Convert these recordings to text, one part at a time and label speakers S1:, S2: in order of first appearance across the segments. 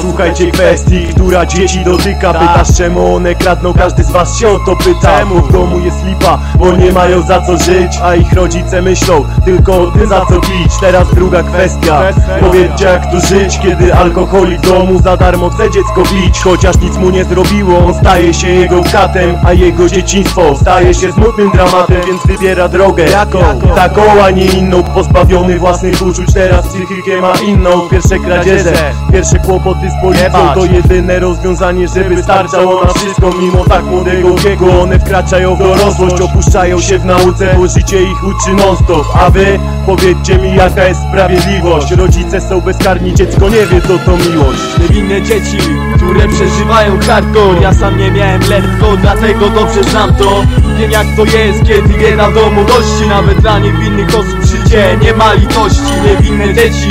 S1: Słuchajcie kwestii, która dzieci dotyka. Pytasz czemu one kradną, każdy z was się o to pyta. Czemu? W domu jest lipa, bo nie mają za co żyć A ich rodzice myślą tylko o tym za co pić. Teraz druga kwestia, powiedzcie jak tu żyć Kiedy alkoholik w domu za darmo chce dziecko bić. Chociaż nic mu nie zrobiło, on staje się jego katem A jego dzieciństwo staje się smutnym dramatem Więc wybiera drogę. Jaką? Taką, a nie inną Pozbawiony własnych uczuć, teraz psychikę ma inną. Pierwsze kradzieże, pierwsze kłopoty z policją To jedyne rozwiązanie, żeby starczało na wszystko Mimo tak młodego wieku. One wkraczają w dorosłość Opuszczają się w nauce, bo życie ich uczy non stop A wy powiedzcie mi jaka jest sprawiedliwość? Rodzice są bezkarni, dziecko nie wie co to miłość.
S2: Niewinne dzieci, które przeżywają hardcore Ja sam nie miałem lekko, dlatego dobrze znam to. Wiem jak to jest, kiedy bieda w domu gości. Nawet dla niewinnych osób życie nie ma litości. Niewinne dzieci,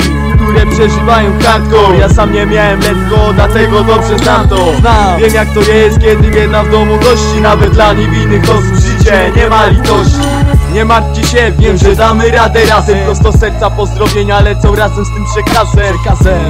S2: które przeżywają hardcore Ja sam nie miałem lekko, dlatego dobrze znam to. Znam, wiem jak to jest, kiedy bieda w domu gości. Nawet dla niewinnych osób życie nie ma litości. Nie martwcie się, wiem, że damy radę razem. Prosto serca pozdrowienia lecą razem z tym przekazem.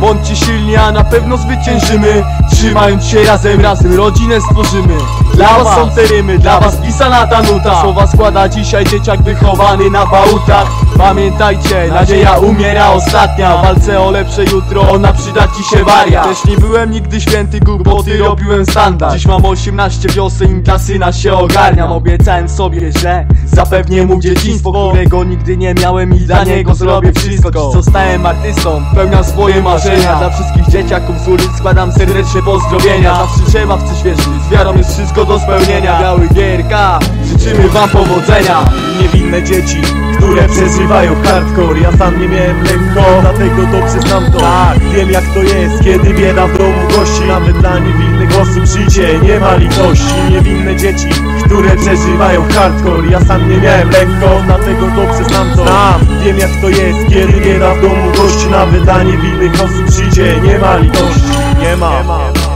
S2: Bądźcie silni, a na pewno zwyciężymy. Trzymając się razem, razem rodzinę stworzymy Dla was są te rymy, dla was pisana ta nuta Słowa składa dzisiaj dzieciak wychowany na bałutach. Pamiętajcie, nadzieja umiera ostatnia. W walce o lepsze jutro, ona przyda ci się waria Też nie byłem nigdy święty, głupoty robiłem standard. Dziś mam 18 wiosen i dla syna się ogarniam. Obiecałem sobie, że zapewnię mu dzieciństwo Którego nigdy nie miałem i dla niego zrobię wszystko. Dziś zostałem artystą, pełniam swoje marzenia. Dla wszystkich dzieciaków z ulic składam serdeczne pozdrowienia. Zawsze trzeba w coś wierzyć, z wiarą jest wszystko do spełnienia. Biały Gierka, życzymy wam powodzenia.
S1: Niewinne dzieci, które przeżywają hardcore. Ja sam nie miałem lekko, dlatego dobrze znam to. Tak, wiem jak to jest, kiedy bieda w domu gości. Nawet dla niewinnych osób życie nie ma litości. Niewinne dzieci, które przeżywają hardcore. Ja sam nie miałem lekko, dlatego dobrze znam to. Znam, wiem jak to jest, kiedy bieda w domu gości. Nawet dla niewinnych osób życie nie ma litości. Nie ma, nie ma.